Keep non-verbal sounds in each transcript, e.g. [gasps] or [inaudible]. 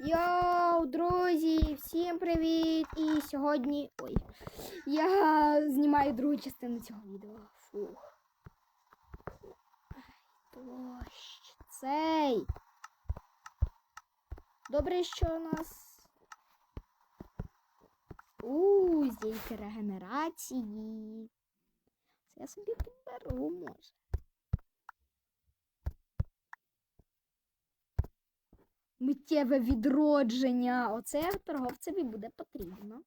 Йоу, друзі, всім привіт! І сьогодні. Ой, я знімаю другу частину цього відео. Фух. Дощ. Цей. Добре, що у нас. У, зійки регенерації. Це я собі підберу, може. Миттєве відродження. Оце торговцеві буде потрібно.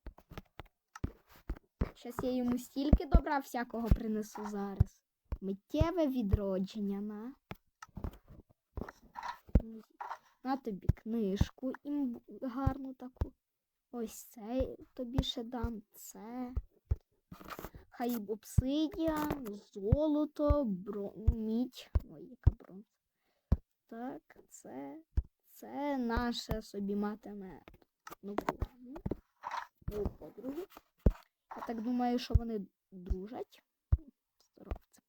Щас я йому стільки добра всякого принесу зараз. Миттєве відродження на. На тобі книжку імб... гарну таку. Ось це тобі ще дам. Це. Хай обсидіан, золото, бро... мідь. Ой, яка бронза. Так, це. Це наше собі матиме нову нову подругу. Я так думаю, що вони дружать. Здоровцем.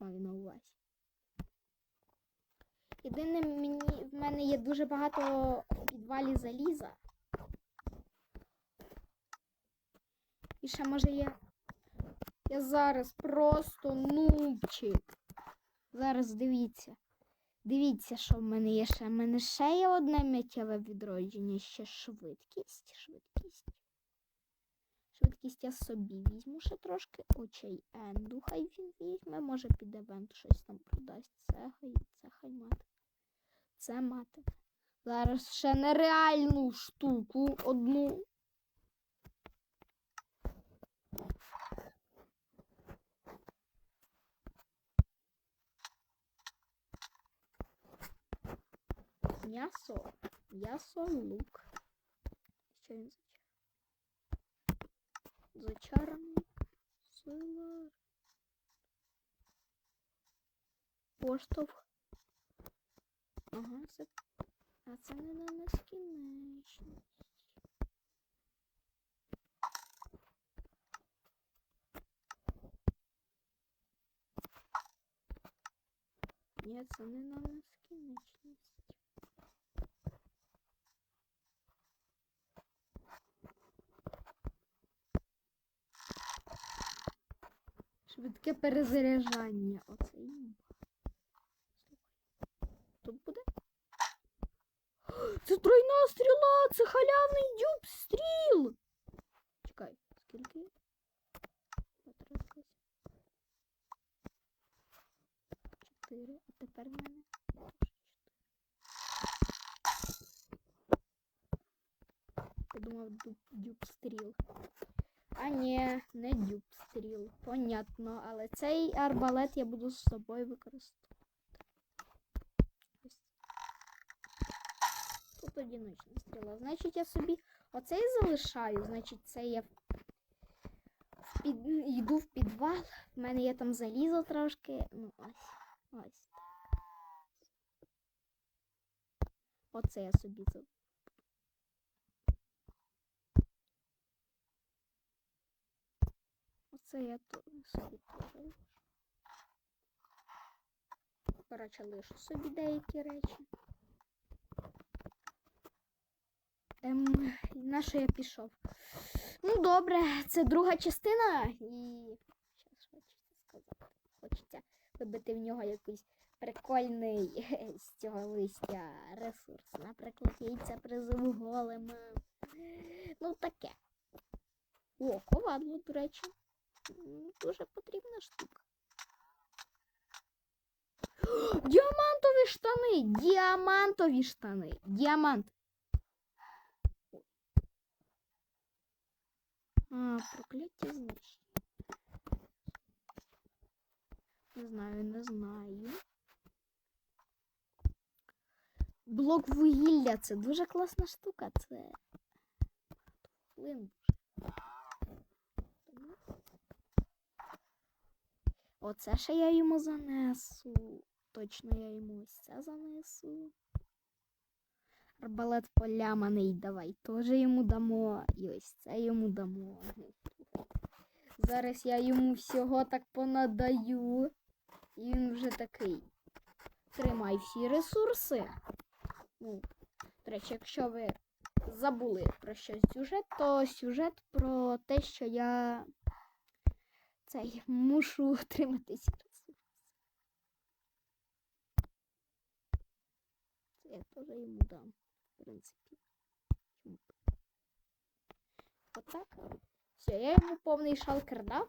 Маю на увазі. Єдине, мені, в мене є дуже багато у підвалі заліза. І ще може є. Я зараз просто нубчик. Зараз дивіться. Дивіться, що в мене є ще. В мене ще є одне миттєве відродження, ще швидкість. Швидкість. Швидкість я собі візьму ще трошки. Очей Енду хай він візьме. Може під евент щось там продасть. Це хай, це хай мати. Це мати. Зараз ще нереальну штуку одну. М'ясо. М'ясо, лук. Що він зачараний? Зачараний. Сила. Поштовх. Ага, це. А це на нескінченність. Ні, це не на нескінченність. Швидке перезаряджання. Оце Тут буде? Це тройна стріла! Це халявний дюб стріл! Чекай, скільки? Потрапилось. Чотири. А тепер в мене. Я думав дюб стріл. А ні, не дюб стріл. Понятно, але цей арбалет я буду з собою використовувати. Тут одиночна стріла. Значить, я собі оцей залишаю, значить, це я під... йду в підвал. В мене є там залізо трошки. Ну, ось. Ось. Оце я собі забуду. Оце я то собі теж. Коротше, лишу собі деякі речі. Ем, на що я пішов? Ну, добре, це друга частина і. Щас хочеться сказати. Хочеться вибити в нього якийсь прикольний з цього листя ресурс. Наприклад, яйця призив голема. Ну, таке. О, ковадло, до речі. Дуже потрібна штука. [gasps] Діамантові штани! Діамантові штани! Діамант. А, прокляття знищення. Не знаю, не знаю. Блок вугілля це дуже класна штука. Це. Дуже. Оце ще я йому занесу. Точно я йому ось це занесу. Арбалет поляманий, давай теж йому дамо. І ось це йому дамо. Зараз я йому всього так понадаю. І він вже такий. Тримай всі ресурси. Ну, до речі, якщо ви забули про щось сюжет, то сюжет про те, що я цей мушу отримати ці ресурси. Це я теж йому дам, в принципі. Отак. Все, я йому повний шалкер дав.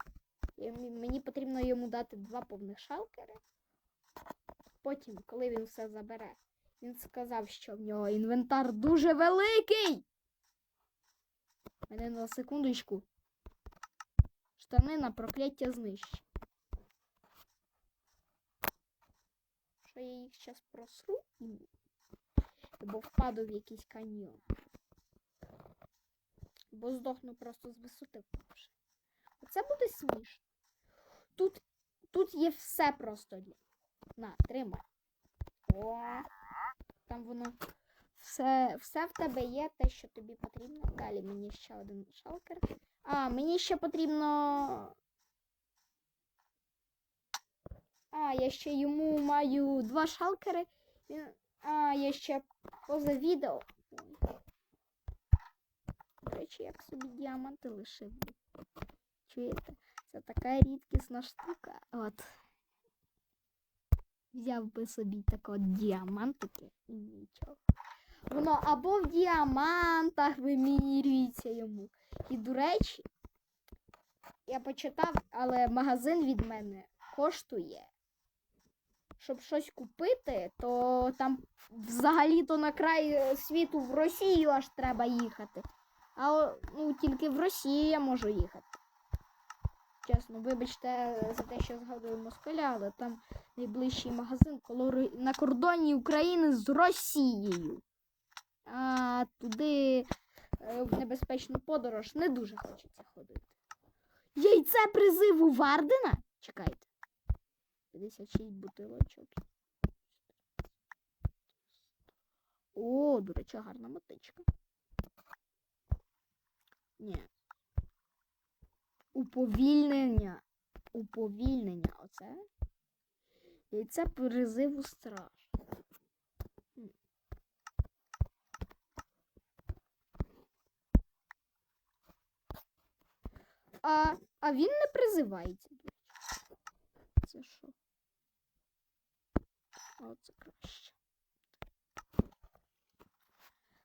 Мені потрібно йому дати два повних шалкери. Потім, коли він все забере, він сказав, що в нього інвентар дуже великий. Мене на секундочку. Штани на прокляття знищі. Що я їх зараз просру? Або впаду в якийсь каньйон. Бо здохну просто з висоти впавши. Оце буде смішно. Тут, тут є все просто. На, тримай. О, там воно. Все, все в тебе є, те, що тобі потрібно. Далі мені ще один шалкер. А, мені ще потрібно. А, я ще йому маю два шалкери. Він... А, я ще поза відео. До речі, як собі діаманти лишив. Чуєте? Це така рідкісна штука. От. Взяв би собі тако діамантики і нічого. Воно або в діамантах вимірюється йому. І, до речі, я почитав, але магазин від мене коштує. Щоб щось купити, то там взагалі-то на край світу в Росію аж треба їхати. А ну, тільки в Росію я можу їхати. Чесно, вибачте за те, що згадую москаля, але там найближчий магазин на кордоні України з Росією. А туди е, в небезпечну подорож не дуже хочеться ходити. Яйце призиву Вардена? Чекайте. 56 бутилочок. О, до речі, гарна мотичка. Ні. Уповільнення. Уповільнення. Оце. Яйце призиву страж. А, а він не призивається. Це що? О, це краще.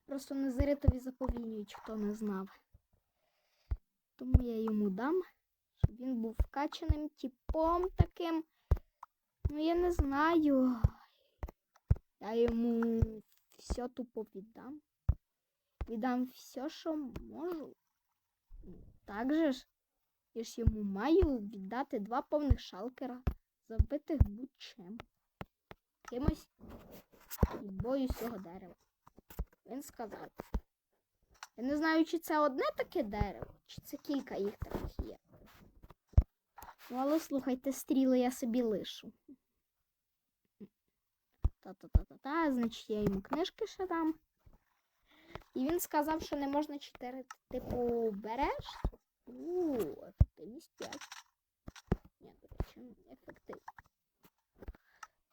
Просто незиритові заповільнюють, хто не знав. Тому я йому дам, щоб він був вкачаним типом таким. Ну, я не знаю. Я йому все тупо віддам. Віддам все, що можу. Так же ж, я ж йому маю віддати два повних шалкера, забитих будь-чим. Кимось бою цього дерева. Він сказав. Я не знаю, чи це одне таке дерево, чи це кілька їх таких є. Ну, але слухайте, стріли я собі лишу. Та-та-та-та-та, значить, я йому книжки ще дам. І він сказав, що не можна читерити, типу, береш. У, ефективність 5. Ні, до речі, ефективно.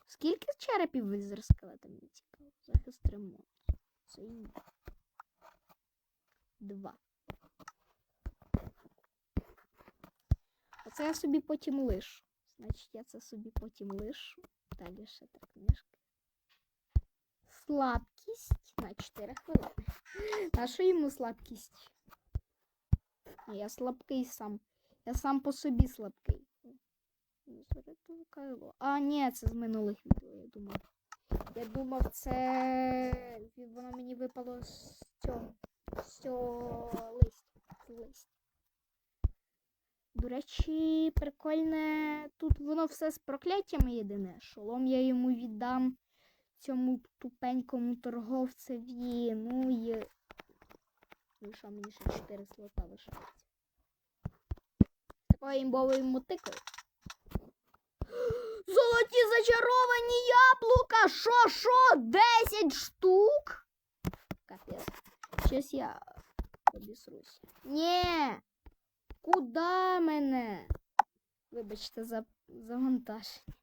Скільки черепів визер скелета мені цікаво? Захист ремонт. Це і Два. Оце я собі потім лишу. Значить, я це собі потім лишу. Далі ще три книжки. Слабкість на 4 хвилини. На що йому слабкість? Я слабкий сам. Я сам по собі слабкий. А, ні, це з минулих відео, я думав. Я думав, це воно мені випало з цього. З цього листя. До речі, прикольне. Тут воно все з прокляттями єдине. Шолом я йому віддам цьому тупенькому торговцеві. Ну і. Ну що, мені ще 4 слота лишається. Такою імбовою мотикою. [gasps] Золоті зачаровані яблука! Що, що? 10 штук? Капець. Щось я обісрусь. Ні. Куда мене? Вибачте за завантаження.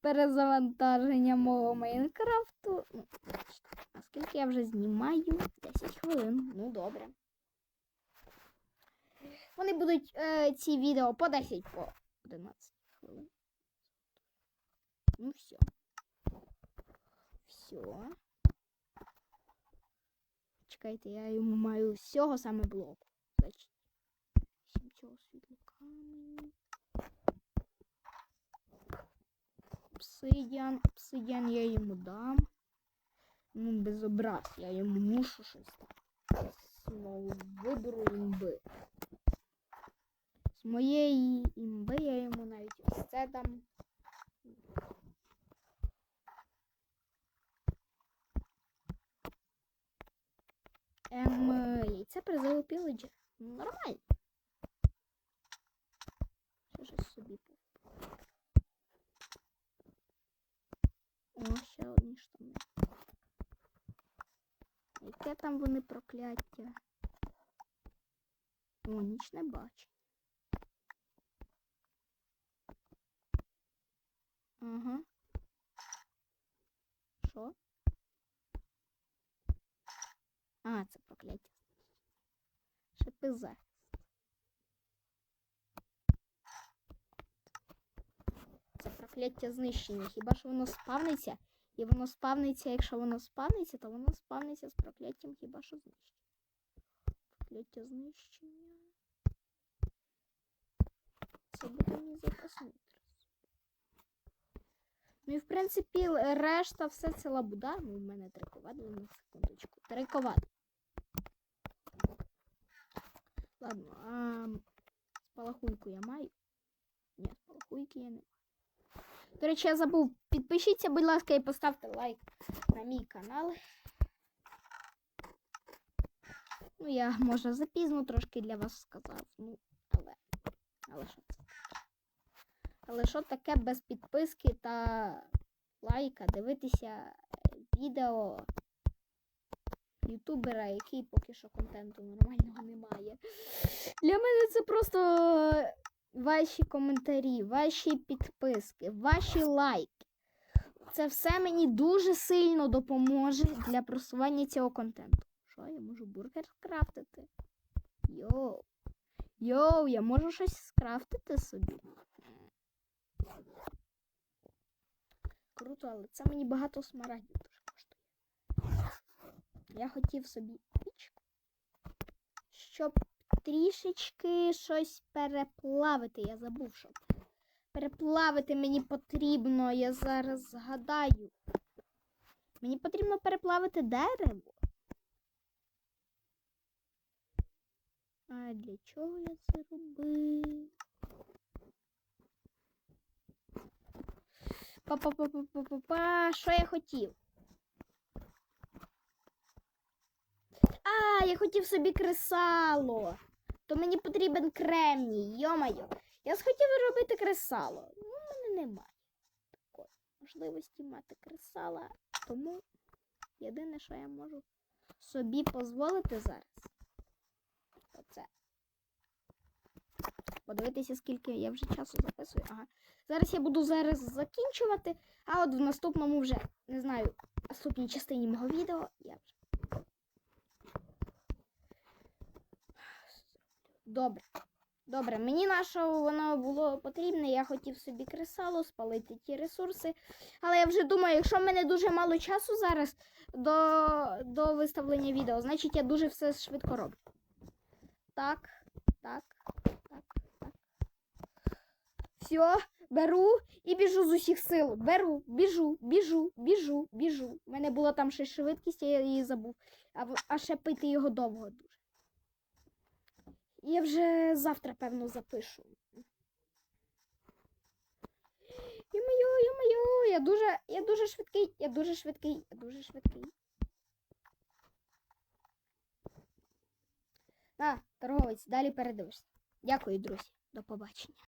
Перезавантаження мого Майнкрафту. Ну, вибачте. А скільки я вже знімаю? 10 хвилин. Ну, добре. Вони будуть е, ці відео по 10 по 11 хвилин. Ну, все. Все. Чекайте, я йому маю всього саме блоку. Значить, сім цього світло камені. Обсидіан, обсидіан я йому дам. Ну, без образ, я йому мушу щось дати. Знову виберу імби. Моєї імби я йому навіть ось це дам. Ем, яйце призову піледжа. Нормально. Що ж собі? О, ще одні штани. Яке там вони прокляття? О, ніч не бачу. Ага. Що? А, це прокляття. Шипи захист. Це прокляття знищення. Хіба що воно спавниться? І воно спавниться, якщо воно спавниться, то воно спавниться з прокляттям хіба що знищення. Прокляття знищення. Це буде запасний трас. Ну і в принципі решта все це лабуда. Ну, у мене три ковади, на секундочку. Три ковади. Ладно, а спалахуйку я маю. Ні, спалахуйки я не маю. До речі, я забув. Підпишіться, будь ласка, і поставте лайк на мій канал. Ну, я, може, запізно трошки для вас сказав. Ну, але. Але що це? Але що таке без підписки та лайка дивитися е, відео ютубера, який поки що контенту нормального немає. Для мене це просто ваші коментарі, ваші підписки, ваші лайки. Це все мені дуже сильно допоможе для просування цього контенту. Що, я можу бургер скрафтити? Йоу. Йоу, я можу щось скрафтити собі. Круто, але це мені багато смарагдів дуже коштує. Я хотів собі пічку, щоб трішечки щось переплавити. Я забув, що переплавити мені потрібно. Я зараз згадаю. Мені потрібно переплавити дерево. А для чого я це робив? Па-па-па-па-па-па. Що я хотів? А, я хотів собі кресало. То мені потрібен кремній, йомайо. Я схотів робити кресало. Ну, в мене немає такої можливості мати кресала. Тому єдине, що я можу собі дозволити зараз. Оце. Подивитися, скільки я вже часу записую. Ага. Зараз я буду зараз закінчувати, а от в наступному вже, не знаю, наступній частині мого відео я вже. Добре. Добре, мені на що воно було потрібне, я хотів собі кресало, спалити ті ресурси. Але я вже думаю, якщо в мене дуже мало часу зараз до, до виставлення відео, значить я дуже все швидко роблю. Так, так, так. Все, беру і біжу з усіх сил. Беру, біжу, біжу, біжу, біжу. У мене була там ще швидкість, я її забув. А, а ще пити його довго дуже. Я вже завтра, певно, запишу. Йо-моє, йо-моє, я дуже, я дуже швидкий, я дуже швидкий, я дуже швидкий. На, торговець, далі передивишся. Дякую, друзі. До побачення.